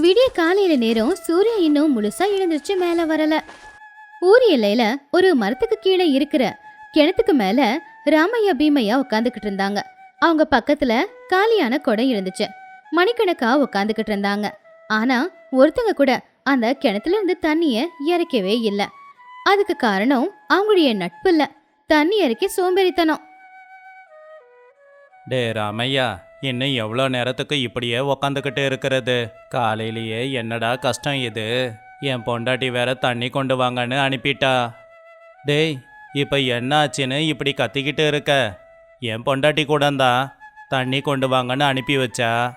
விடிய காலையில நேரம் சூரியன் இன்னும் முழுசா எழுந்திருச்சு மேல வரல. ஊர் எல்லையில ஒரு மரத்துக்கு கீழே இருக்கிற கிணத்துக்கு மேல ராமையா பீமையா உட்காந்துக்கிட்டு இருந்தாங்க. அவங்க பக்கத்துல காலியான குடம் இருந்துச்சு. மணிக்கணக்கா உட்காந்துக்கிட்டு இருந்தாங்க. ஆனா ஒருத்தங்க கூட அந்த கிணத்துல இருந்து தண்ணிய இறக்கவே இல்லை. அதுக்கு காரணம் அவங்களுடைய நட்பு இல்ல. தண்ணி இறக்கி சோம்பேறித்தனம். டே ராமையா இன்னும் எவ்வளோ நேரத்துக்கு இப்படியே உக்காந்துக்கிட்டு இருக்கிறது? காலையிலேயே என்னடா கஷ்டம் இது? என் பொண்டாட்டி வேற தண்ணி கொண்டு வாங்கன்னு அனுப்பிட்டா. டேய் இப்போ என்ன ஆச்சுன்னு இப்படி கத்திக்கிட்டு இருக்க? என் பொண்டாட்டி கூட தான் தண்ணி கொண்டு வாங்கன்னு அனுப்பி வச்சா?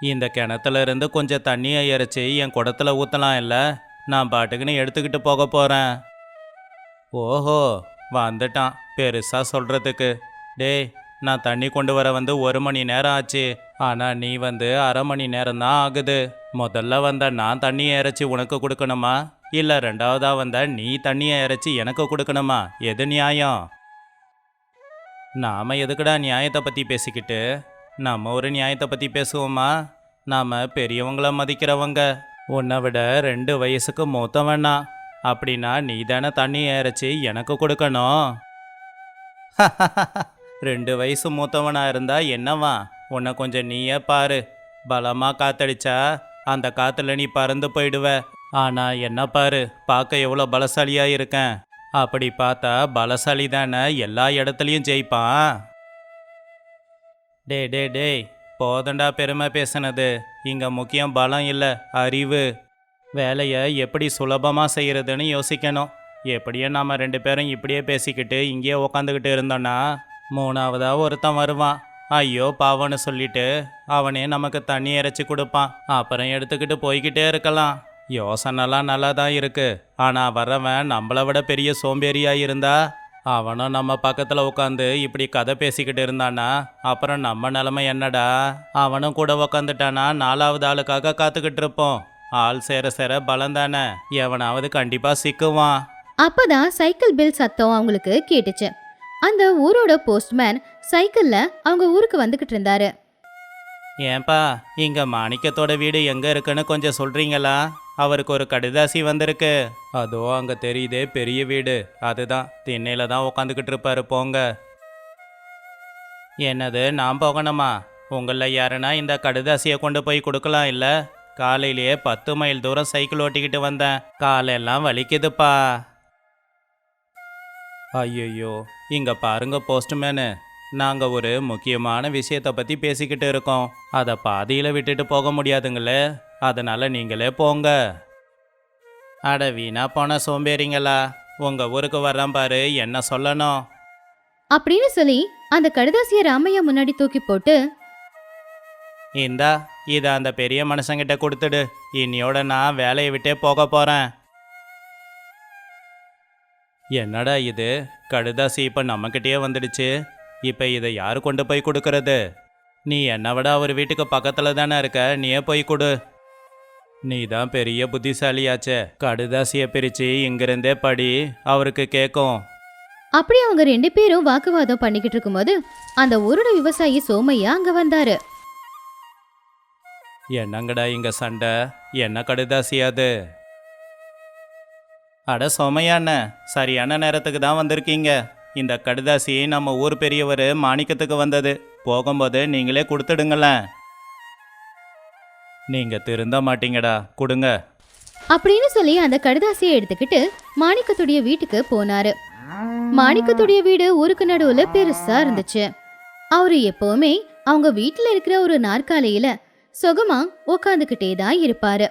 இந்த கிணத்துல இருந்து கொஞ்சம் தண்ணியை இறைச்சி என் குடத்துல ஊற்றலாம் இல்லை? நான் பாட்டுக்குன்னு எடுத்துக்கிட்டு போக போகிறேன் ஓஹோ வந்துட்டான். பெருசாக சொல்கிறதுக்கு டேய் நான் தண்ணி கொண்டு வர வந்து ஒரு மணி நேரம் ஆச்சு. ஆனால் நீ வந்து அரை மணி நேரம் தான் ஆகுது. முதல்ல வந்த நான் தண்ணியை இறைச்சி உனக்கு கொடுக்கணுமா? இல்லை ரெண்டாவதாக வந்த நீ தண்ணியை இறைச்சி எனக்கு கொடுக்கணுமா? எது நியாயம்? நாம் எதுக்குடா நியாயத்தை பற்றி பேசிக்கிட்டு? நம்ம ஒரு நியாயத்தை பற்றி பேசுவோமா? நாம் பெரியவங்கள மதிக்கிறவங்க. உன்னை விட ரெண்டு வயசுக்கு மூத்த வேணாம் அப்படின்னா நீ தானே தண்ணி இறைச்சி எனக்கு கொடுக்கணும். ரெண்டு வயசு மூத்தவனா இருந்தா என்னவா? உன்னை கொஞ்சம் நீயே பாரு. பலமா காத்தடிச்சா? அந்த காத்துல நீ பறந்து போயிடுவ. ஆனா என்ன பாரு பார்க்க எவ்வளோ பலசாலியா இருக்கேன். அப்படி பார்த்தா பலசாலி தானே எல்லா இடத்துலையும் ஜெயிப்பான். டே டே டேய் போதண்டா பெருமை பேசுனது. இங்கே முக்கியம் பலம் இல்லை அறிவு. வேலையை எப்படி சுலபமாக செய்கிறதுன்னு யோசிக்கணும். எப்படியோ நாம் ரெண்டு பேரும் இப்படியே பேசிக்கிட்டு இங்கேயே உக்காந்துக்கிட்டு இருந்தோன்னா மூணாவதாக ஒருத்தன் வருவான். ஐயோ பாவன்னு சொல்லிட்டு அவனே நமக்கு தண்ணி இறைச்சி கொடுப்பான். அப்புறம் எடுத்துக்கிட்டு போய்கிட்டே இருக்கலாம். யோசனைலாம் நல்லா தான் இருக்குது ஆனால் வர்றவன் நம்மளை விட பெரிய சோம்பேறியாக இருந்தா அவனும் நம்ம பக்கத்தில் உட்காந்து இப்படி கதை பேசிக்கிட்டு இருந்தானா அப்புறம் நம்ம நிலமை என்னடா? அவனும் கூட உக்காந்துட்டானா நாலாவது ஆளுக்காக காத்துக்கிட்டு இருப்போம். ஆள் சேர சேர பலம் தானே. எவனாவது கண்டிப்பாக சிக்குவான். அப்பதான் சைக்கிள் பில் சத்தம் அவங்களுக்கு கேட்டுச்சு. அந்த ஊரோட போஸ்ட்மேன் சைக்கிள்ல அவங்க ஊருக்கு வந்துகிட்டு இருந்தாரு. ஏன்பா இங்க மாணிக்கத்தோட வீடு எங்க இருக்குன்னு கொஞ்சம் சொல்றீங்களா? அவருக்கு ஒரு கடுதாசி வந்திருக்கு. அதோ அங்க தெரியுதே பெரிய வீடு. அதுதான் திண்ணையில தான் உட்காந்துக்கிட்டு இருப்பாரு போங்க. என்னது நான் போகணுமா? உங்களில் யாருன்னா இந்த கடுதாசியை கொண்டு போய் கொடுக்கலாம் இல்லை? காலையிலேயே பத்து மைல் தூரம் சைக்கிள் ஓட்டிக்கிட்டு வந்தேன். காலெல்லாம் வலிக்குதுப்பா. ஐயோ இங்க பாருங்க போஸ்ட்மேனு நாங்க ஒரு முக்கியமான விஷயத்தை பத்தி பேசிக்கிட்டு இருக்கோம். அதை பாதியில விட்டுட்டு போக முடியாதுங்களே. அதனால நீங்களே போங்க. அட வீணா போன சோம்பேறிங்களா? உங்க ஊருக்கு வர்றேன் பாரு என்ன சொல்லணும்? அப்படின்னு சொல்லி அந்த கடுதாசிய ராமையா முன்னாடி தூக்கி போட்டு இந்தா இதை அந்த பெரிய மனுஷங்கிட்ட கொடுத்துடு. இன்னியோட நான் வேலையை விட்டே போக போறேன். என்னடா இது? கடுதாசி இப்போ நம்மக்கிட்டேயே வந்துடுச்சு. இப்போ இதை யார் கொண்டு போய் கொடுக்கறது? நீ என்னை விட அவர் வீட்டுக்கு பக்கத்தில் தானே இருக்க? நீயே போய் கொடு. நீ தான் பெரிய புத்திசாலியாச்சே. கடுதாசியை பிரித்து இங்கிருந்தே படி அவருக்கு கேட்கும் அப்படி அவங்க ரெண்டு பேரும் வாக்குவாதம் பண்ணிக்கிட்டு இருக்கும்போது அந்த ஊரோட விவசாயி சோமையா அங்க வந்தாரு. என்னங்கடா இங்க சண்டை? என்ன கடுதாசி அது? அட சோமையாண்ண சரியான நேரத்துக்கு தான் வந்திருக்கீங்க. இந்த கடுதாசி நம்ம ஊர் பெரியவர் மாணிக்கத்துக்கு வந்தது. போகும்போது நீங்களே கொடுத்துடுங்களேன். நீங்க திருந்த மாட்டீங்கடா கொடுங்க. அப்படின்னு சொல்லி அந்த கடுதாசியை எடுத்துக்கிட்டு மாணிக்கத்துடைய வீட்டுக்கு போனாரு. மாணிக்கத்துடைய வீடு ஊருக்கு நடுவுல பெருசா இருந்துச்சு. அவரு எப்பவுமே அவங்க வீட்டுல இருக்கிற ஒரு நாற்காலியில சுகமா உக்காந்துக்கிட்டே தான் இருப்பாரு.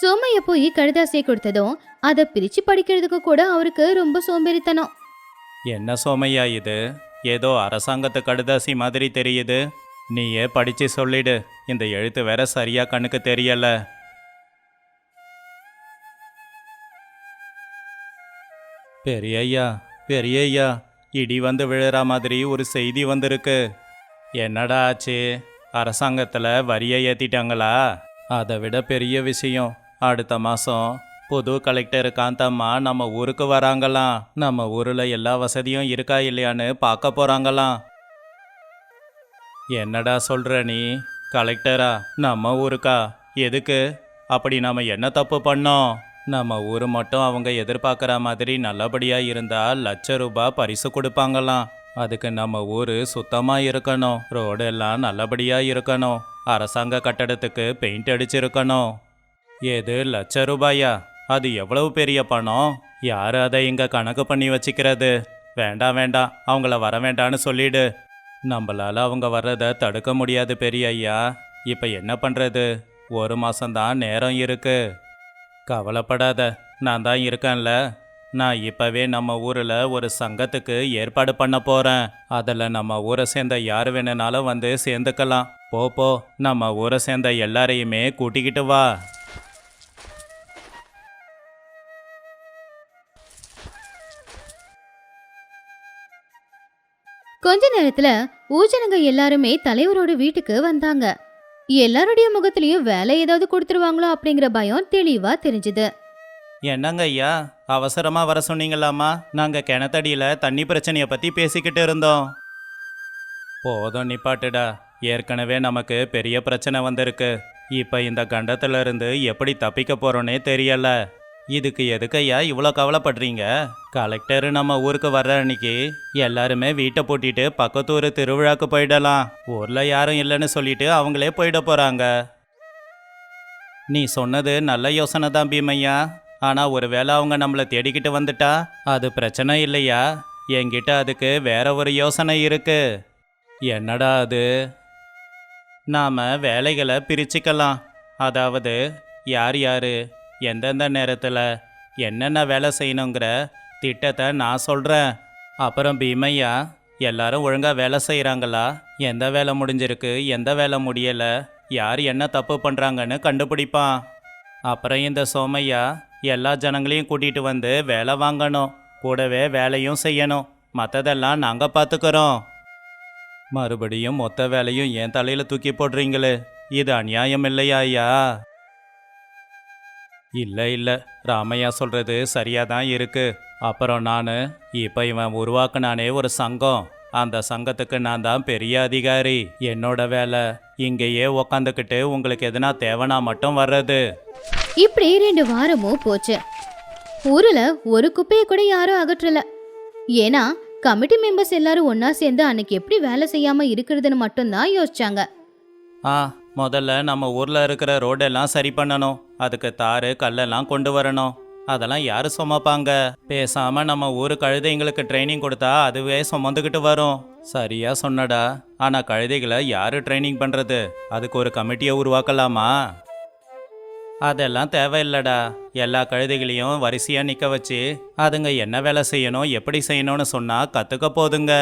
சோமைய போய் கடுதாசியை கொடுத்ததும் அதை பிரிச்சு படிக்கிறதுக்கு கூட அவருக்கு ரொம்ப சோம்பேறித்தனம். என்ன சோமையா இது? ஏதோ அரசாங்கத்து கடுதாசி மாதிரி தெரியுது. நீயே படிச்சு சொல்லிடு. இந்த எழுத்து வேற சரியா கண்ணுக்கு தெரியல. பெரியய்யா பெரியய்யா இடி வந்து விழுற மாதிரி ஒரு செய்தி வந்திருக்கு. என்னடா ஆச்சு? அரசாங்கத்தில் வரியை ஏற்றிட்டாங்களா அதை விட பெரிய விஷயம். அடுத்த மாதம் புது கலெக்டர் காந்தம்மா நம்ம ஊருக்கு வராங்களாம் நம்ம ஊரில் எல்லா வசதியும் இருக்கா இல்லையான்னு பார்க்க போகிறாங்களாம் என்னடா சொல்கிற நீ? கலெக்டரா நம்ம ஊருக்கா? எதுக்கு? அப்படி நாம் என்ன தப்பு பண்ணோம்? நம்ம ஊர் மட்டும் அவங்க எதிர்பார்க்குற மாதிரி நல்லபடியாக இருந்தால் லட்ச ரூபாய் பரிசு கொடுப்பாங்களாம் அதுக்கு நம்ம ஊர் சுத்தமாக இருக்கணும். ரோடு எல்லாம் இருக்கணும். அரசாங்க கட்டடத்துக்கு பெயிண்ட் அடிச்சிருக்கணும். ஏது லட்ச ரூபாயா? அது எவ்வளவு பெரிய பணம்? யார் அதை இங்கே கணக்கு பண்ணி வச்சுக்கிறது? வேண்டாம் வேண்டாம். அவங்கள வர வேண்டான்னு சொல்லிடு. நம்மளால் அவங்க வர்றதை தடுக்க முடியாது பெரிய ஐயா. இப்போ என்ன பண்ணுறது ஒரு மாதம்தான் நேரம் இருக்கு. கவலைப்படாத. நான் தான் இருக்கேன்ல. நான் இப்போவே நம்ம ஊரில் ஒரு சங்கத்துக்கு ஏற்பாடு பண்ண போகிறேன் அதில் நம்ம ஊரை சேர்ந்த யார் வேணுனாலும் வந்து சேர்ந்துக்கலாம். போ போ. நம்ம ஊரை சேர்ந்த எல்லாரையுமே கூட்டிக்கிட்டு வா. கொஞ்ச நேரத்துல ஊஜனங்க எல்லாருமே தலைவரோட வீட்டுக்கு வந்தாங்க. எல்லாருடைய முகத்திலயும் வேலை ஏதாவது கொடுத்துருவாங்களோ அப்படிங்கிற பயம் தெளிவா தெரிஞ்சுது. என்னங்க ஐயா அவசரமா வர சொன்னீங்களாமா நாங்க கிணத்தடியில தண்ணி பிரச்சனைய பத்தி பேசிக்கிட்டு இருந்தோம். போதும் நிப்பாட்டுடா. ஏற்கனவே நமக்கு பெரிய பிரச்சனை வந்திருக்கு. இப்ப இந்த கண்டத்துல இருந்து எப்படி தப்பிக்க போறோன்னே தெரியல. இதுக்கு எதுக்கையா இவ்வளோ கவலைப்படுறீங்க? கலெக்டர் நம்ம ஊருக்கு வர்ற அன்னைக்கு எல்லாருமே வீட்டை பூட்டிட்டு பக்கத்து ஊர் திருவிழாக்கு போயிடலாம். ஊரில் யாரும் இல்லைன்னு சொல்லிட்டு அவங்களே போயிட போகிறாங்க நீ சொன்னது நல்ல யோசனை தான் பீமையா. ஒரு ஒருவேளை அவங்க நம்மளை தேடிக்கிட்டு வந்துட்டா? அது பிரச்சனை இல்லையா? என்கிட்ட அதுக்கு வேற ஒரு யோசனை இருக்கு. என்னடா அது? நாம் வேலைகளை பிரிச்சுக்கலாம். அதாவது யார் யார்? எந்தெந்த நேரத்தில் என்னென்ன வேலை செய்யணுங்கிற திட்டத்தை நான் சொல்கிறேன் அப்புறம் பீமையா எல்லாரும் ஒழுங்காக வேலை செய்கிறாங்களா எந்த வேலை முடிஞ்சிருக்கு? எந்த வேலை முடியலை? யார் என்ன தப்பு பண்ணுறாங்கன்னு கண்டுபிடிப்பான். அப்புறம் இந்த சோமையா எல்லா ஜனங்களையும் கூட்டிகிட்டு வந்து வேலை வாங்கணும். கூடவே வேலையும் செய்யணும். மற்றதெல்லாம் நாங்கள் பார்த்துக்கிறோம் மறுபடியும் மொத்த வேலையும் என் தலையில் தூக்கி போடுறீங்களே. இது அநியாயம் இல்லையா ஐயா? இல்லை இல்லை. ராமையா சொல்கிறது சரியாக தான் இருக்கு. அப்புறம் நான் இப்போ இவன் உருவாக்குனானே ஒரு சங்கம். அந்த சங்கத்துக்கு நான் தான் பெரிய அதிகாரி. என்னோட வேலை இங்கேயே உக்காந்துக்கிட்டு உங்களுக்கு எதுனா தேவைனா மட்டும் வர்றது. இப்படி ரெண்டு வாரமும் போச்சு. ஊர்ல ஒரு குப்பையை கூட யாரும் அகற்றல. ஏன்னா கமிட்டி மெம்பர்ஸ் எல்லாரும் ஒண்ணா சேர்ந்து அன்னைக்கு எப்படி வேலை செய்யாம இருக்கிறதுன்னு மட்டும்தான் யோசிச்சாங்க. ஆ முதல்ல நம்ம ஊரில் இருக்கிற ரோடெல்லாம் சரி பண்ணணும். அதுக்கு தாறு கல்லெல்லாம் கொண்டு வரணும். அதெல்லாம் யார் சுமப்பாங்க? பேசாமல் நம்ம ஊர் கழுதைங்களுக்கு ட்ரைனிங் கொடுத்தா அதுவே சுமந்துக்கிட்டு வரும். சரியா சொன்னடா. ஆனால் கழுதைகளை யார் ட்ரைனிங் பண்ணுறது அதுக்கு ஒரு கமிட்டியை உருவாக்கலாமா? அதெல்லாம் தேவையில்லடா. எல்லா கழுதைகளையும் வரிசையாக நிற்க வச்சு அதுங்க என்ன வேலை செய்யணும் எப்படி செய்யணும்னு சொன்னால் கற்றுக்க போதுங்க.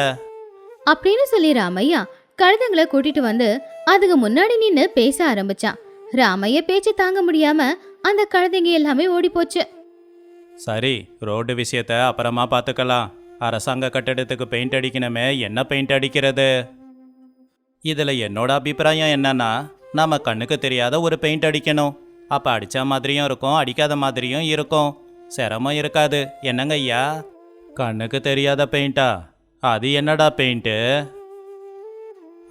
அப்படின்னு சொல்லி ராமையா கழுதைங்களை கூட்டிட்டு வந்து அதுக்கு முன்னாடி நின்று பேச ஆரம்பிச்சான். ராமைய பேச்சு தாங்க முடியாம அந்த கழுதைங்க எல்லாமே ஓடி போச்சு சரி ரோடு விஷயத்த அப்புறமா பார்த்துக்கலாம். அரசாங்க கட்டடத்துக்கு பெயிண்ட் அடிக்கணுமே என்ன பெயிண்ட் அடிக்கிறது? இதில் என்னோட அபிப்பிராயம் என்னன்னா நம்ம கண்ணுக்கு தெரியாத ஒரு பெயிண்ட் அடிக்கணும். அப்போ அடித்த மாதிரியும் இருக்கும் அடிக்காத மாதிரியும் இருக்கும். சிரமம் இருக்காது. என்னங்க ஐயா? கண்ணுக்கு தெரியாத பெயிண்டா? அது என்னடா பெயிண்ட்டு?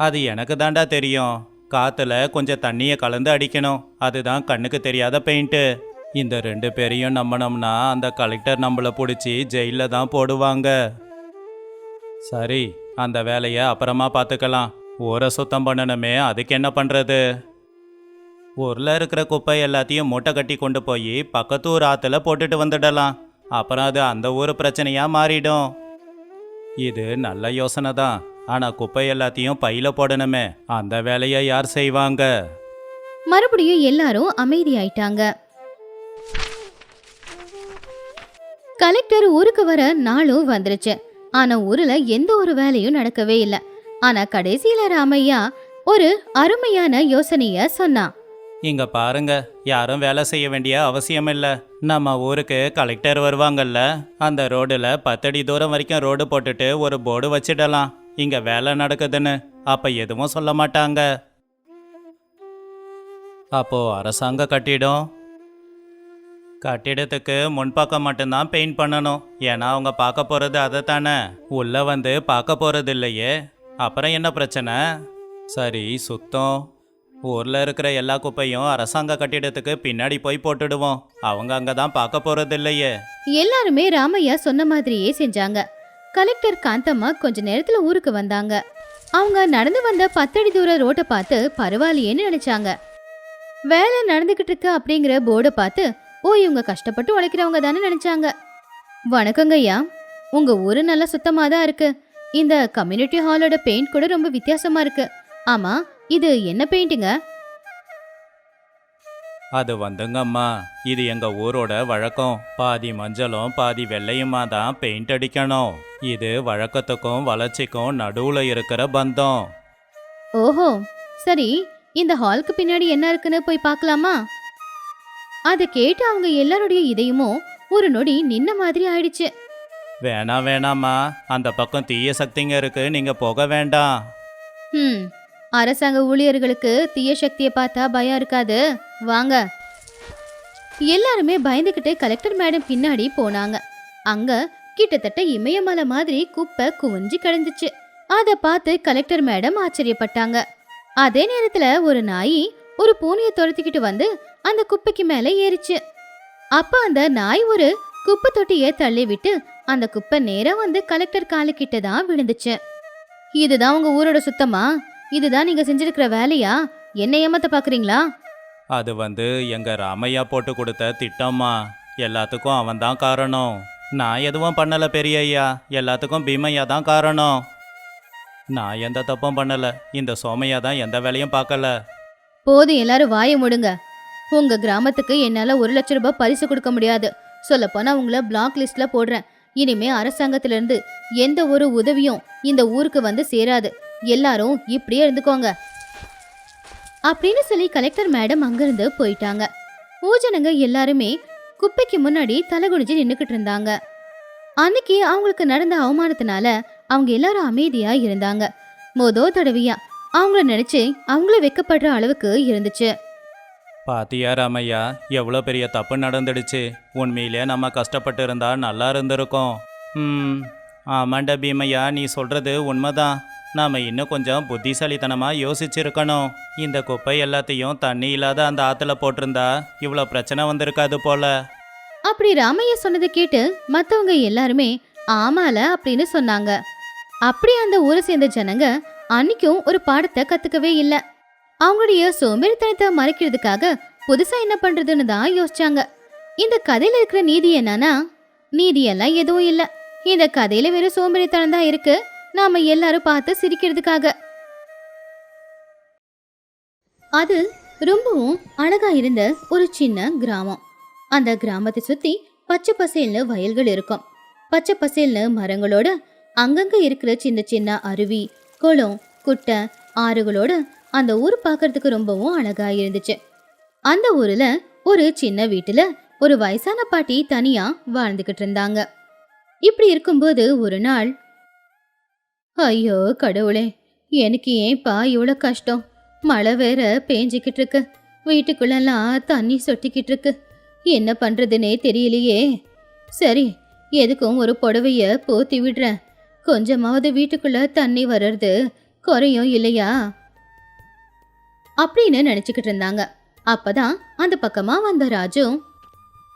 அது எனக்கு தாண்டா தெரியும். காத்துல கொஞ்சம் தண்ணியை கலந்து அடிக்கணும். அதுதான் கண்ணுக்கு தெரியாத பெயிண்ட்டு இந்த ரெண்டு பேரையும் நம்பினோம்னா அந்த கலெக்டர் நம்மளை பிடிச்சி ஜெயிலில் தான் போடுவாங்க. சரி அந்த வேலையை அப்புறமா பார்த்துக்கலாம் ஊரை சுத்தம் பண்ணணுமே அதுக்கு என்ன பண்ணுறது ஊரில் இருக்கிற குப்பை எல்லாத்தையும் மூட்டை கட்டி கொண்டு போய் பக்கத்து ஊர் ஆற்றுல போட்டுட்டு வந்துடலாம். அப்புறம் அது அந்த ஊர் பிரச்சனையாக மாறிடும். இது நல்ல யோசனை தான். ஆனால் குப்பை எல்லாத்தையும் பையில போடணுமே. அந்த வேலையை யார் செய்வாங்க? மறுபடியும் எல்லாரும் அமைதியாயிட்டாங்க. கலெக்டர் ஊருக்கு வர நாளும் வந்துருச்சு. ஆனா ஊர்ல எந்த ஒரு வேலையும் நடக்கவே இல்ல. ஆனா கடைசியில ராமையா ஒரு அருமையான யோசனைய சொன்னான் இங்க பாருங்க யாரும் வேலை செய்ய வேண்டிய அவசியம் இல்லை. நம்ம ஊருக்கு கலெக்டர் வருவாங்கல்ல அந்த ரோடுல பத்தடி தூரம் வரைக்கும் ரோடு போட்டுட்டு ஒரு போர்டு வச்சிடலாம். இங்க வேலை நடக்குதுன்னு அப்ப எதுவும் சொல்ல மாட்டாங்க. அப்போ அரசாங்க கட்டிடம். கட்டிடத்துக்கு முன்பக்கம் மட்டும்தான் பெயிண்ட் பண்ணணும். ஏன்னா அவங்க பார்க்க போகிறது அதை தானே உள்ளே வந்து பார்க்க போகிறது இல்லையே. அப்புறம் என்ன பிரச்சனை? சரி சுத்தம். ஊரில் இருக்கிற எல்லா குப்பையும் அரசாங்க கட்டிடத்துக்கு பின்னாடி போய் போட்டுடுவோம். அவங்க அங்கே தான் பார்க்க போகிறது இல்லையே. எல்லாருமே ராமையா சொன்ன மாதிரியே செஞ்சாங்க. கலெக்டர் காந்தம்மா கொஞ்ச நேரத்துல ஊருக்கு வந்தாங்க. அவங்க நடந்து வந்த பத்தடி தூர ரோட்டை பார்த்து பரவாயில்லையேன்னு நினைச்சாங்க. வேலை நடந்துகிட்டு இருக்கு அப்படிங்கிற போர்டை பார்த்து ஓ இவங்க கஷ்டப்பட்டு உழைக்கிறவங்க தானே நினைச்சாங்க. வணக்கங்க ஐயா. உங்க ஊரு நல்லா சுத்தமா தான் இருக்கு. இந்த கம்யூனிட்டி ஹாலோட பெயிண்ட் கூட ரொம்ப வித்தியாசமா இருக்கு. ஆமா இது என்ன பெயிண்ட்டுங்க அது வந்துங்கம்மா இது எங்க ஊரோட வழக்கம். பாதி மஞ்சளும் பாதி வெள்ளையுமா தான் பெயிண்ட் அடிக்கணும். இது வழக்கத்துக்கும் வளர்ச்சிக்கும் நடுவுல இருக்கிற பந்தம். ஓஹோ சரி இந்த ஹாலுக்கு பின்னாடி என்ன இருக்குன்னு போய் பார்க்கலாமா? அதை கேட்டு அவங்க எல்லாருடைய இதயமும் ஒரு நொடி நின்ன மாதிரி ஆயிடுச்சு. வேணாம் வேணாம்மா. அந்த பக்கம் தீய சக்திங்க இருக்கு நீங்க போக வேண்டாம். ம் அரசாங்க ஊழியர்களுக்கு தீய சக்தியை பார்த்தா பயம் இருக்காது. வாங்க. எல்லாருமே பயந்துகிட்டு கலெக்டர் மேடம் பின்னாடி போனாங்க. அங்க கிட்டத்தட்ட இமயமலை மாதிரி குப்பை குவிஞ்சு கிடந்துச்சு. அதை பார்த்து கலெக்டர் மேடம் ஆச்சரியப்பட்டாங்க. அதே நேரத்துல ஒரு நாய் ஒரு பூனையை துரத்திக்கிட்டு வந்து அந்த குப்பைக்கு மேல ஏறிச்சு. அப்ப அந்த நாய் ஒரு குப்பை தொட்டியை தள்ளி விட்டு அந்த குப்பை நேரம் வந்து கலெக்டர் காலு கிட்ட தான் விழுந்துச்சு. இதுதான் உங்க ஊரோட சுத்தமா? இதுதான் நீங்க செஞ்சிருக்கிற வேலையா? என்ன ஏமாத்த பாக்குறீங்களா? அது வந்து எங்க ராமையா போட்டு கொடுத்த திட்டம்மா. எல்லாத்துக்கும் அவன் தான் காரணம். நான் எதுவும் பண்ணலை பெரிய ஐயா எல்லாத்துக்கும் பீமையா தான் காரணம். நான் எந்த தப்பும் பண்ணலை. இந்த சோமையா தான் எந்த வேலையும் பார்க்கல. போதும் எல்லாரும் வாயை முடுங்க. உங்க கிராமத்துக்கு என்னால ஒரு லட்ச ரூபாய் பரிசு கொடுக்க முடியாது. சொல்ல போனா உங்களை பிளாக் லிஸ்ட்ல போடுறேன். இனிமே அரசாங்கத்துல இருந்து எந்த ஒரு உதவியும் இந்த ஊருக்கு வந்து சேராது. எல்லாரும் இப்படியே இருந்துக்கோங்க. அப்படின்னு சொல்லி கலெக்டர் மேடம் அங்கிருந்து போயிட்டாங்க. ஊஜனங்க எல்லாருமே குப்பைக்கு முன்னாடி தலைகுனிஞ்சு நின்றுக்கிட்டு இருந்தாங்க. அன்னைக்கு அவங்களுக்கு நடந்த அவமானத்தினால அவங்க எல்லாரும் அமைதியா இருந்தாங்க. மோதோ தடவையா அவங்கள நினைச்சு அவங்கள வெக்கப்படுற அளவுக்கு இருந்துச்சு. பாத்தியா ராமையா எவ்வளோ பெரிய தப்பு நடந்துடுச்சு. உண்மையிலே நம்ம கஷ்டப்பட்டு இருந்தா நல்லா இருந்திருக்கும். ம் ஆமாண்டா பீமையா நீ சொல்றது உண்மைதான். நாம் இன்னும் கொஞ்சம் புத்திசாலித்தனமாக யோசிச்சிருக்கணும். இந்த குப்பை எல்லாத்தையும் தண்ணி இல்லாத அந்த ஆற்றுல போட்டிருந்தா இவ்வளோ பிரச்சனை வந்திருக்காது போல. அப்படி ராமையா சொன்னதை கேட்டு மற்றவங்க எல்லாருமே ஆமால அப்படின்னு சொன்னாங்க. அப்படி அந்த ஊரை சேர்ந்த ஜனங்க அன்னைக்கும் ஒரு பாடத்தை கத்துக்கவே இல்லை. அவங்களுடைய சோம்பேறித்தனத்தை மறைக்கிறதுக்காக புதுசா என்ன பண்றதுன்னு தான் யோசிச்சாங்க. இந்த கதையில இருக்கிற நீதி என்னன்னா நீதியெல்லாம் எதுவும் இல்லை. இந்த கதையில வெறும் சோம்பேறித்தனம் தான் இருக்கு. நாம எல்லாரும் பார்த்து சிரிக்கிறதுக்காக. அது ரொம்பவும் அழகா இருந்த ஒரு சின்ன கிராமம். அந்த கிராமத்தை சுத்தி பச்சை பசேல்னு வயல்கள் இருக்கும். பச்சை பசேல்னு மரங்களோட அங்கங்க இருக்கிற சின்ன சின்ன அருவி குளம் குட்டை ஆறுகளோட அந்த ஊர் பார்க்கறதுக்கு ரொம்பவும் அழகா இருந்துச்சு. அந்த ஊர்ல ஒரு சின்ன வீட்டுல ஒரு வயசான பாட்டி தனியா வாழ்ந்துகிட்டு இருந்தாங்க. இப்படி இருக்கும்போது ஒரு நாள் ஐயோ கடவுளே எனக்கு ஏன்பா இவ்வளோ கஷ்டம்? மழை வேற பேஞ்சிக்கிட்டு இருக்கு வீட்டுக்குள்ளெல்லாம் தண்ணி சொட்டிக்கிட்டு இருக்கு என்ன பண்ணுறதுனே தெரியலையே. சரி எதுக்கும் ஒரு புடவைய போத்தி விடுறேன். கொஞ்சமாவது வீட்டுக்குள்ள தண்ணி வர்றது குறையும் இல்லையா? அப்படின்னு நினச்சிக்கிட்டு இருந்தாங்க. அப்பதான் அந்த பக்கமா வந்த ராஜு.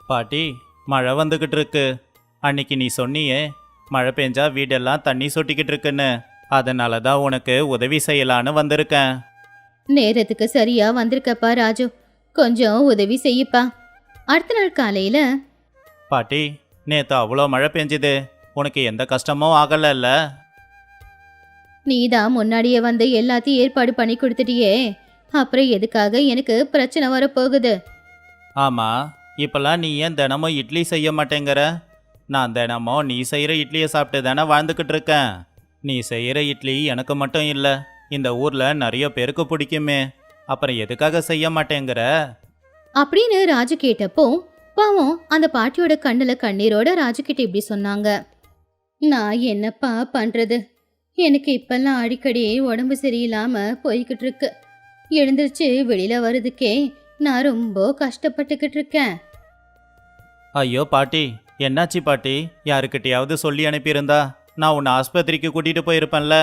பாட்டி மழை வந்துக்கிட்டு இருக்கு அன்னைக்கு நீ சொன்னியே மழை பெஞ்சா வீடெல்லாம் தண்ணி சொட்டிக்கிட்டு இருக்குன்னு. அதனால தான் உனக்கு உதவி செய்யலான்னு வந்திருக்கேன். நேரத்துக்கு சரியா வந்திருக்கப்பா ராஜு. கொஞ்சம் உதவி செய்யப்பா. அடுத்த நாள் காலையில பாட்டி நேத்து அவ்வளோ மழை பெஞ்சுது. உனக்கு எந்த கஷ்டமும் ஆகலைல்ல? நீதான் முன்னாடியே வந்து எல்லாத்தையும் ஏற்பாடு பண்ணி கொடுத்துட்டியே. அப்புறம் எதுக்காக எனக்கு பிரச்சனை வரப்போகுது? ஆமா இப்பெல்லாம் நீ ஏன் தினமும் இட்லி செய்ய மாட்டேங்கிற? நான் தினமும் நீ செய்கிற இட்லியை சாப்பிட்டு தானே வாழ்ந்துக்கிட்டு இருக்கேன். நீ செய்கிற இட்லி எனக்கு மட்டும் இல்லை. இந்த ஊரில் நிறைய பேருக்கு பிடிக்குமே. அப்புறம் எதுக்காக செய்ய மாட்டேங்கிற? அப்படின்னு ராஜு கேட்டப்போ பாவம் அந்த பாட்டியோட கண்ணுல கண்ணீரோட ராஜு கிட்ட இப்படி சொன்னாங்க. நான் என்னப்பா பண்றது? எனக்கு இப்பெல்லாம் அடிக்கடி உடம்பு சரியில்லாம போய்கிட்டு இருக்கு. எழுந்திருச்சு வெளியில வர்றதுக்கே நான் ரொம்ப கஷ்டப்பட்டுக்கிட்டு இருக்கேன். ஐயோ பாட்டி என்னாச்சு பாட்டி? யாருக்கிட்டையாவது சொல்லி அனுப்பியிருந்தா? நான் உன்னை ஆஸ்பத்திரிக்கு கூட்டிகிட்டு போயிருப்பேன்ல.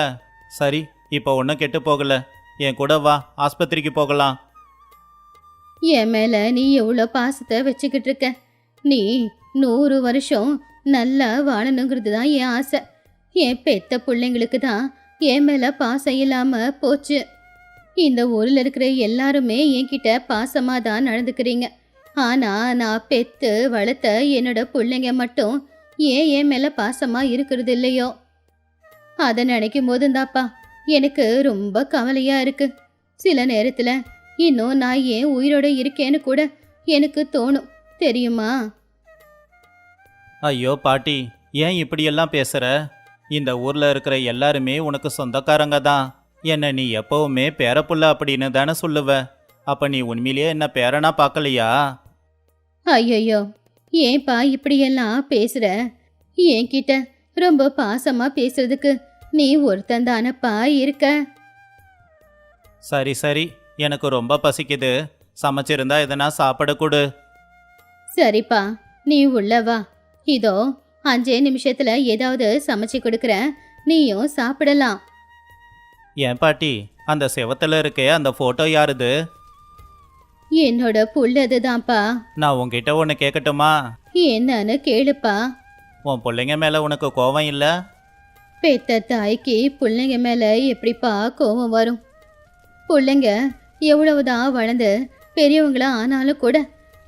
சரி இப்போ ஒன்றும் கெட்டு போகல. என் கூட வா ஆஸ்பத்திரிக்கு போகலாம். என் மேல நீ எவ்வளோ பாசத்தை வச்சுக்கிட்டு இருக்க? நீ நூறு வருஷம் நல்லா வாழணுங்கிறது தான் என் ஆசை. என் பெத்த பிள்ளைங்களுக்கு தான் என் மேல பாசம் இல்லாம போச்சு. இந்த ஊரில் இருக்கிற எல்லாருமே என்கிட்ட பாசமாக தான் நடந்துக்கிறீங்க. ஆனா நான் பெத்து வளர்த்த என்னோட பிள்ளைங்க மட்டும் ஏன் என் மேல பாசமா இருக்கிறது இல்லையோ? அதை நினைக்கும் போதுந்தாப்பா. எனக்கு ரொம்ப கவலையா இருக்கு. சில நேரத்துல இன்னும் நான் ஏன் உயிரோட இருக்கேன்னு கூட எனக்கு தோணும். தெரியுமா? ஐயோ பாட்டி ஏன் இப்படியெல்லாம் பேசுற? இந்த ஊர்ல இருக்கிற எல்லாருமே உனக்கு சொந்தக்காரங்க தான். என்ன நீ எப்பவுமே பேரப்புள்ள அப்படின்னு தானே சொல்லுவ. அப்ப நீ உண்மையிலேயே என்ன பேரனா பார்க்கலையா ஐயையோ ஏன்பா இப்படியெல்லாம் பேசுற? என்கிட்ட ரொம்ப பாசமா பேசுறதுக்கு நீ ஒருத்தன் தானப்பா இருக்க? சரி சரி. எனக்கு ரொம்ப பசிக்குது. சமைச்சிருந்தா எதனா சாப்பிட கொடு. சரிப்பா நீ உள்ள வா. இதோ அஞ்சே நிமிஷத்துல ஏதாவது சமைச்சு கொடுக்குறேன் நீயும் சாப்பிடலாம். ஏன் பாட்டி அந்த செவத்துல இருக்கே அந்த போட்டோ யாருது? என்னோட புள்ளதுதான்ப்பா நான் உன்கிட்ட ஒன்று கேட்கட்டுமா என்னன்னு கேளுப்பா. உன் பிள்ளைங்க மேல உனக்கு கோவம் இல்ல? பெத்த தாய்க்கு பிள்ளைங்க மேல எப்படிப்பா கோவம் வரும்? பிள்ளைங்க எவ்வளவுதான் வளர்ந்து பெரியவங்களா ஆனாலும் கூட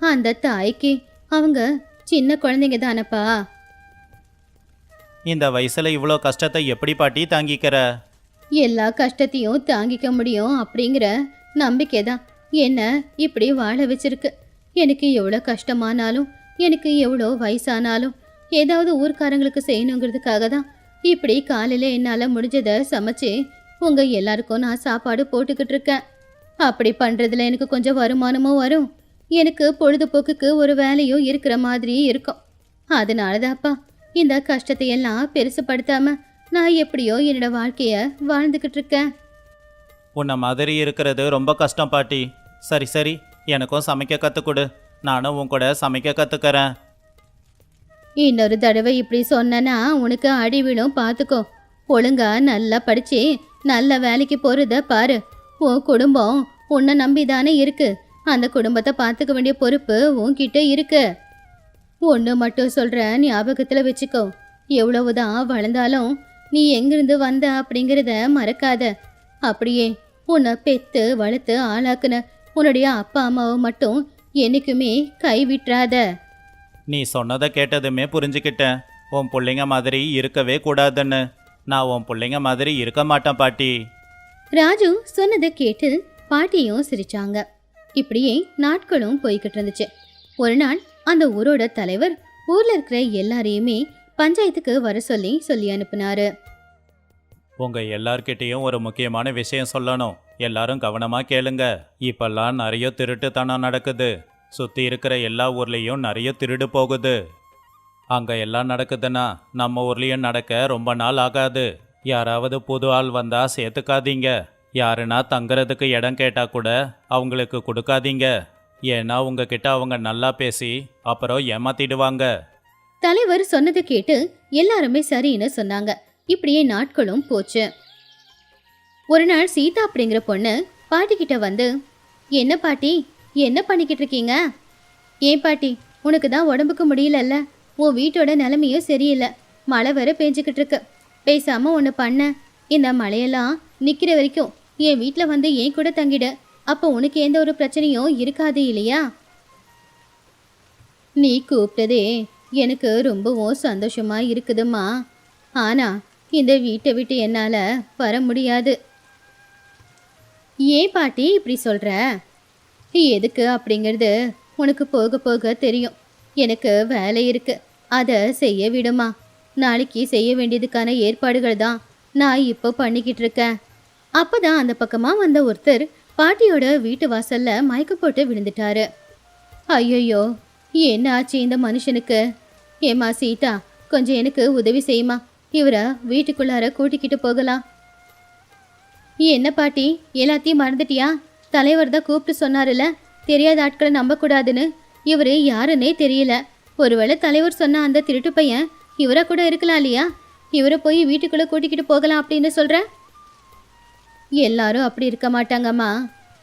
அந்த தாய்க்கு அவங்க சின்ன குழந்தைங்க தானப்பா. இந்த வயசுல இவ்வளோ கஷ்டத்தை எப்படி பாட்டி தாங்கிக்கிற? எல்லா கஷ்டத்தையும் தாங்கிக்க முடியும் அப்படிங்கிற நம்பிக்கை தான் என்ன இப்படி வாழ வச்சிருக்கு? எனக்கு எவ்வளோ கஷ்டமானாலும் எனக்கு எவ்வளோ வயசானாலும் ஏதாவது ஊர்க்காரங்களுக்கு செய்யணுங்கிறதுக்காக தான் இப்படி காலையில் என்னால் முடிஞ்சதை சமைச்சு உங்கள் எல்லாருக்கும் நான் சாப்பாடு போட்டுக்கிட்டு இருக்கேன். அப்படி பண்ணுறதுல எனக்கு கொஞ்சம் வருமானமும் வரும். எனக்கு பொழுதுபோக்குக்கு ஒரு வேலையும் இருக்கிற மாதிரி இருக்கும். அதனால தான்ப்பா இந்த கஷ்டத்தை எல்லாம் நான் எப்படியோ என்னோட வாழ்க்கையை வாழ்ந்துக்கிட்டு இருக்கேன். உன்னை மாதிரி இருக்கிறது ரொம்ப கஷ்டம் பாட்டி. சரி சரி. எனக்கும் சமைக்க கற்றுக் கொடு நானும் உன் கூட சமைக்க கற்றுக்கிறேன் இன்னொரு தடவை இப்படி சொன்னனா உனக்கு அடிவிலும் பார்த்துக்கோ ஒழுங்கா நல்லா படிச்சு நல்ல வேலைக்கு போறத பாரு. உன் குடும்பம் உன்னை நம்பி தானே இருக்கு. அந்த குடும்பத்தை பார்த்துக்க வேண்டிய பொறுப்பு உன்கிட்ட இருக்கு. ஒன்று மட்டும் சொல்கிற ஞாபகத்தில் வச்சுக்கோ. எவ்வளவுதான் வளர்ந்தாலும் நீ எங்கிருந்து வந்த அப்படிங்கிறத மறக்காத. அப்படியே உன்னை பெத்து வளர்த்து ஆளாக்குன உன்னுடைய அப்பா அம்மாவை மட்டும் என்னைக்குமே கைவிட்டுறாத. நீ சொன்னதை கேட்டதுமே புரிஞ்சுக்கிட்டேன். உன் பிள்ளைங்க மாதிரி இருக்கவே கூடாதுன்னு. நான் உன் பிள்ளைங்க மாதிரி இருக்க மாட்டேன் பாட்டி. ராஜு சொன்னதை கேட்டு பாட்டியும் சிரிச்சாங்க. இப்படியே நாட்களும் போய்கிட்டு இருந்துச்சு. ஒரு நாள் அந்த ஊரோட தலைவர் ஊர்ல இருக்கிற எல்லாரையுமே பஞ்சாயத்துக்கு வர சொல்லி சொல்லி அனுப்புனாரு. உங்க எல்லார்கிட்டேயும் ஒரு முக்கியமான விஷயம் சொல்லணும். எல்லாரும் கவனமா கேளுங்க. இப்பெல்லாம் நிறைய திருட்டுத்தனம் நடக்குது. சுத்தி இருக்கிற எல்லா ஊர்லேயும் நிறைய திருடு போகுது. அங்க எல்லாம் நடக்குதுன்னா நம்ம ஊர்லேயும் நடக்க ரொம்ப நாள் ஆகாது. யாராவது புது ஆள் வந்தா சேர்த்துக்காதீங்க. யாருன்னா தங்குறதுக்கு இடம் கேட்டால் கூட அவங்களுக்கு கொடுக்காதீங்க. ஏன்னா உங்ககிட்ட அவங்க நல்லா பேசி அப்புறம் ஏமாத்திடுவாங்க. தலைவர் சொன்னதை கேட்டு எல்லாருமே சரின்னு சொன்னாங்க. இப்படியே நாட்களும் போச்சு. ஒரு நாள் சீதா அப்படிங்கிற பொண்ணு பாட்டி கிட்ட வந்து என்ன பாட்டி? என்ன பண்ணிக்கிட்டு இருக்கீங்க? ஏன் பாட்டி உனக்கு தான் உடம்புக்கு முடியலல்ல. உன் வீட்டோட நிலைமையும் சரியில்லை. மழை வேற பேஞ்சுக்கிட்டு இருக்கு. பேசாமல் ஒன்று பண்ண. இந்த மழையெல்லாம் நிற்கிற வரைக்கும் என் வீட்டில் வந்து ஏன் கூட தங்கிடு. அப்போ உனக்கு எந்த ஒரு பிரச்சனையும் இருக்காது இல்லையா? நீ கூப்பிட்டதே எனக்கு ரொம்பவும் சந்தோஷமாக இருக்குதும்மா. ஆனா இந்த வீட்டை விட்டு என்னால் வர முடியாது. ஏன் பாட்டி இப்படி சொல்கிற எதுக்கு அப்படிங்கிறது உனக்கு போக போக தெரியும். எனக்கு வேலை இருக்கு. அதை செய்ய விடுமா? நாளைக்கு செய்ய வேண்டியதுக்கான ஏற்பாடுகள் தான் நான் இப்போ பண்ணிக்கிட்டு இருக்கேன். அப்போ தான் அந்த பக்கமாக வந்த ஒருத்தர் பாட்டியோட வீட்டு வாசலில் மயக்கம் போட்டு விழுந்துட்டாரு. ஐயோயோ என்ன ஆச்சு இந்த மனுஷனுக்கு? ஏம்மா சீதா கொஞ்சம் எனக்கு உதவி செய்யுமா? இவரை வீட்டுக்குள்ளார கூட்டிக்கிட்டு போகலாம். என்ன பாட்டி? எல்லாத்தையும் மறந்துட்டியா? தலைவர் தான் கூப்பிட்டு சொன்னார்ல? தெரியாத ஆட்களை நம்பக்கூடாதுன்னு. இவர் யாருன்னே தெரியல. ஒருவேளை தலைவர் சொன்ன அந்த திருட்டு பையன் இவரை கூட இருக்கலாம் இல்லையா? இவரை போய் வீட்டுக்குள்ளே கூட்டிக்கிட்டு போகலாம் அப்படின்னு சொல்கிற எல்லாரும் அப்படி இருக்க மாட்டாங்கம்மா.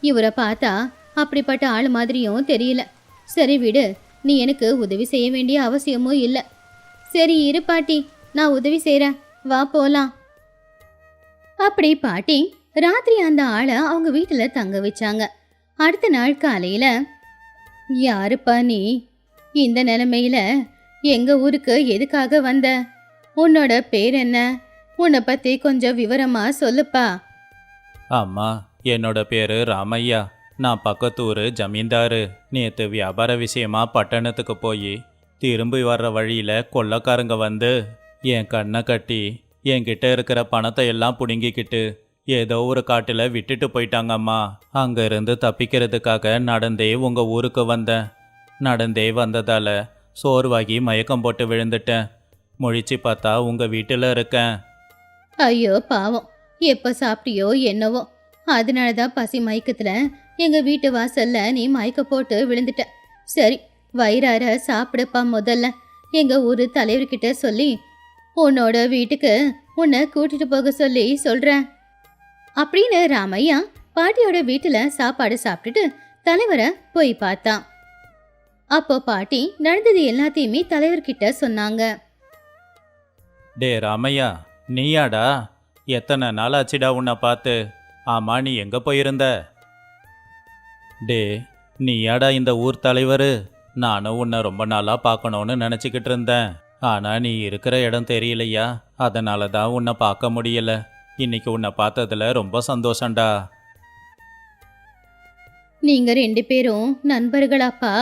இவரை பார்த்தா அப்படிப்பட்ட ஆள் மாதிரியும் தெரியல. சரி விடு. நீ எனக்கு உதவி செய்ய வேண்டிய அவசியமும் இல்லை. சரி இரு பாட்டி. நான் உதவி செய்கிறேன் வா போலாம். அப்படி பாட்டி ராத்திரி அந்த ஆளை அவங்க வீட்டில் தங்க வச்சாங்க. அடுத்த நாள் காலையில் யாருப்பா நீ? இந்த நிலைமையில எங்கள் ஊருக்கு எதுக்காக வந்த? உன்னோட பேர் என்ன? உன்னை பற்றி கொஞ்சம் விவரமாக சொல்லுப்பா. அம்மா என்னோட பேரு ராமையா. நான் பக்கத்தூர் ஜமீன்தாரு. நேற்று வியாபார விஷயமா பட்டணத்துக்கு போய் திரும்பி வர்ற வழியில் கொள்ளக்காரங்க வந்து என் கண்ணை கட்டி என்கிட்ட இருக்கிற பணத்தை எல்லாம் புடுங்கிக்கிட்டு ஏதோ ஒரு காட்டில் விட்டுட்டு போயிட்டாங்கம்மா அங்கேருந்து தப்பிக்கிறதுக்காக நடந்தே உங்கள் ஊருக்கு வந்தேன். நடந்தே வந்ததால் சோர்வாகி மயக்கம் போட்டு விழுந்துட்டேன். முழிச்சு பார்த்தா உங்கள் வீட்டில் இருக்கேன். ஐயோ பாவம். எப்போ சாப்பிட்டியோ என்னவோ. அதனால தான் பசி மயக்கத்தில் எங்கள் வீட்டு வாசலில் நீ மயக்க போட்டு விழுந்துட்ட. சரி வயிறார சாப்பிடுப்பா முதல்ல. எங்கள் ஊர் தலைவர்கிட்ட சொல்லி உன்னோட வீட்டுக்கு உன்னை கூட்டிட்டு போக சொல்லி சொல்றேன். அப்படின்னு ராமையா பாட்டியோட வீட்டுல சாப்பாடு சாப்பிட்டுட்டு தலைவரை போய் பார்த்தான் அப்போ பாட்டி நடந்தது எல்லாத்தையுமே தலைவர்கிட்ட சொன்னாங்க. டே ராமையா நீயாடா? எத்தனை நாள் ஆச்சுடா உன்னை பார்த்து? ஆமா நீ எங்க போயிருந்த? டே நீயாடா இந்த ஊர் தலைவர்? நானும் உன்னை ரொம்ப நாளா பார்க்கணும்னு நினச்சிக்கிட்டு இருந்தேன். ஆனா நீ இருக்கிற இடம் தெரியலையா? அதனால தான் உன்னை பார்க்க முடியல. இன்னைக்கு உன்னை பார்த்ததுல ரொம்ப சந்தோஷம்டா. நீங்க ரெண்டு பேரும் நண்பர்களாப்பா?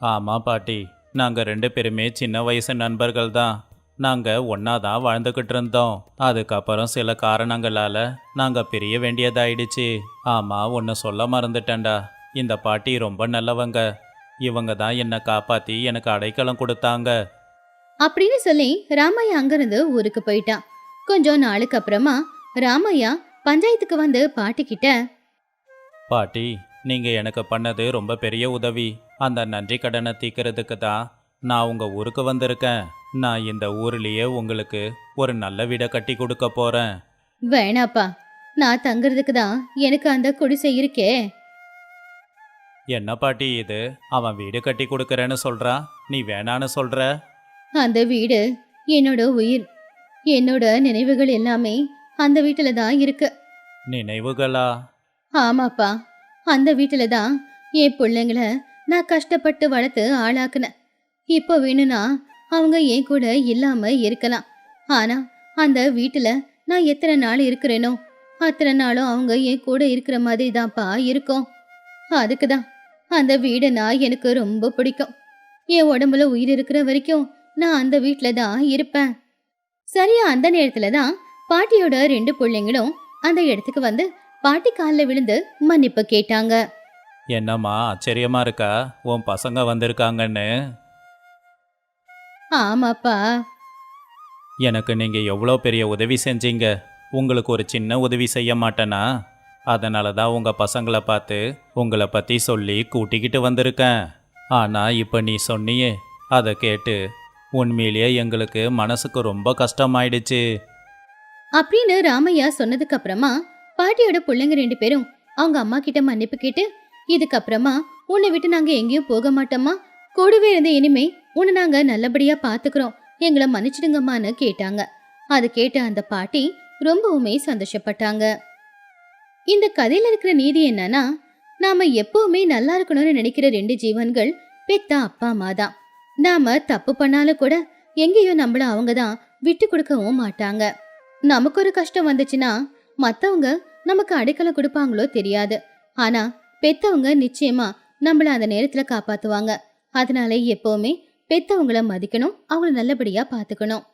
ஆமா பாட்டி. நாங்க ரெண்டு பேருமே சின்ன வயசு நண்பர்கள் தான் நாங்க ஒன்னா தான் வாழ்ந்துக்கிட்டு இருந்தோம். அதுக்கப்புறம் சில காரணங்களால நாங்க பிரிய வேண்டியதாயிடுச்சு. ஆமா ஒன்று சொல்ல மறந்துட்டேன்டா. இந்த பாட்டி ரொம்ப நல்லவங்க. இவங்க தான் என்னை காப்பாத்தி எனக்கு அடைக்கலம் கொடுத்தாங்க. அப்படின்னு சொல்லி ராமையா அங்கிருந்து ஊருக்கு போயிட்டான். கொஞ்சம் நாளுக்கு அப்புறமா ராமையா பஞ்சாயத்துக்கு வந்து பாட்டி கிட்ட பாட்டி நீங்க எனக்கு பண்ணது ரொம்ப பெரிய உதவி. அந்த நன்றி கடனை தீக்கிறதுக்கு தான் நான் உங்க ஊருக்கு வந்திருக்கேன். நான் இந்த ஊர்லயே உங்களுக்கு ஒரு நல்ல வீடை கட்டி கொடுக்க போறேன். வேணாப்பா நான் தங்குறதுக்கு தான் எனக்கு அந்த குடிசை இருக்கே. என்ன பாட்டி இது? அவன் வீடு கட்டி கொடுக்கறேன்னு சொல்றான் நீ வேணான்னு சொல்ற? அந்த வீடு என்னோட உயிர். என்னோட நினைவுகள் எல்லாமே அந்த வீட்டில தான் இருக்கு. நினைவுகளா? ஆமாப்பா. அந்த வீட்டில தான் என் பிள்ளைங்கள நான் கஷ்டப்பட்டு வளர்த்து ஆளாக்குனேன். இப்போ வேணும்னா அவங்க என் கூட இல்லாம இருக்கலாம். ஆனா அந்த வீட்டுல நான் எத்தனை நாள் இருக்கிறேனோ அத்தனை நாளும் அவங்க என் கூட இருக்கிற மாதிரி தான்ப்பா இருக்கும். அதுக்கு தான் அந்த வீடை நான் எனக்கு ரொம்ப பிடிக்கும். என் உடம்புல உயிர் இருக்கிற வரைக்கும் நான் அந்த வீட்டில் தான் இருப்பேன். சரியா அந்த நேரத்துல தான் பாட்டியோட ரெண்டு பிள்ளைங்களும் அந்த இடத்துக்கு வந்து பாட்டி காலில் விழுந்து மன்னிப்பு கேட்டாங்க. என்னம்மா ஆச்சரியமா இருக்கா? உன் பசங்க வந்திருக்காங்கன்னு. ஆமாப்பா. எனக்கு நீங்க எவ்வளோ பெரிய உதவி செஞ்சீங்க? உங்களுக்கு ஒரு சின்ன உதவி செய்ய மாட்டேனா? அதனால தான் உங்க பசங்களை பார்த்து உங்களை பத்தி சொல்லி கூட்டிக்கிட்டு வந்திருக்கேன். ஆனா இப்போ நீ சொன்னியே அதை கேட்டு உண்மையிலேயே எங்களுக்கு மனசுக்கு ரொம்ப கஷ்டமாயிடுச்சு. அப்படின்னு ராமையா சொன்னதுக்கு அப்புறமா பாட்டியோட பிள்ளைங்க ரெண்டு பேரும் அவங்க அம்மா கிட்ட மன்னிப்பு கேட்டு இதுக்கப்புறமா உன்னை விட்டு நாங்க எங்கேயும் போக மாட்டோமா கூடவே இருந்த இனிமே உன்னை நாங்க நல்லபடியா பாத்துக்கிறோம். எங்களை மன்னிச்சிடுங்கம்மான்னு கேட்டாங்க. அது கேட்ட அந்த பாட்டி ரொம்பவுமே சந்தோஷப்பட்டாங்க. இந்த கதையில இருக்கிற நீதி என்னன்னா நாம எப்பவுமே நல்லா இருக்கணும்னு நினைக்கிற ரெண்டு ஜீவன்கள் பெத்த அப்பா அம்மா தான். நாம தப்பு பண்ணாலும் கூட எங்கேயும் நம்மள அவங்க தான் விட்டு கொடுக்கவும் மாட்டாங்க. நமக்கு ஒரு கஷ்டம் வந்துச்சுன்னா மத்தவங்க நமக்கு அடைக்கலம் கொடுப்பாங்களோ தெரியாது. ஆனா பெத்தவங்க நிச்சயமா நம்மள அந்த நேரத்துல காப்பாத்துவாங்க. அதனால எப்பவுமே பெத்தவங்கள மதிக்கணும் அவங்கள நல்லபடியா பாத்துக்கணும்.